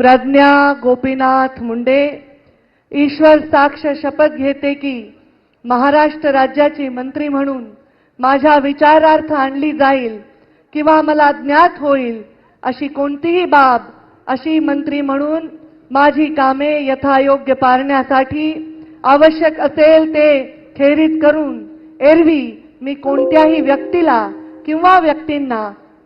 प्रज्ञा गोपीनाथ मुंडे ईश्वर साक्ष शपथ घेते की महाराष्ट्र राज्याची मंत्री म्हणून माझ्या विचारार्थ आणली जाईल किंवा मला ज्ञात होईल अशी कोणतीही बाब अशी मंत्री म्हणून माझी कामे यथायोग्य पारण्यासाठी आवश्यक असेल ते खेरीत करून एरवी मी कोणत्याही व्यक्तीला किंवा व्यक्तींना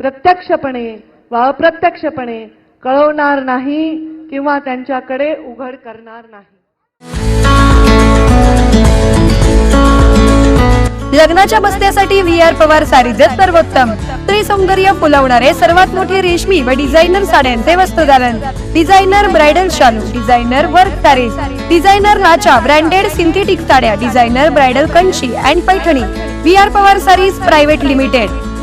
प्रत्यक्षपणे व अप्रत्यक्षपणे कळवणार नाही किंवा त्यांच्याकडे उघड करणार नाही. लग्नाच्या बस्त्यासाठी व्ही आर पवार सारीजच सर्वोत्तम. स्त्री सौंदर्य फुलवणारे सर्वात मोठे रेशमी व डिझायनर साड्यांचे वस्त्रदालन डिझायनर ब्रायडल शालू डिझायनर वर्क सारीज डिझायनर लाचा ब्रँडेड सिंथेटिक साड्या designer bridal Kanchi and Paithani. V R Pawar saris private limited.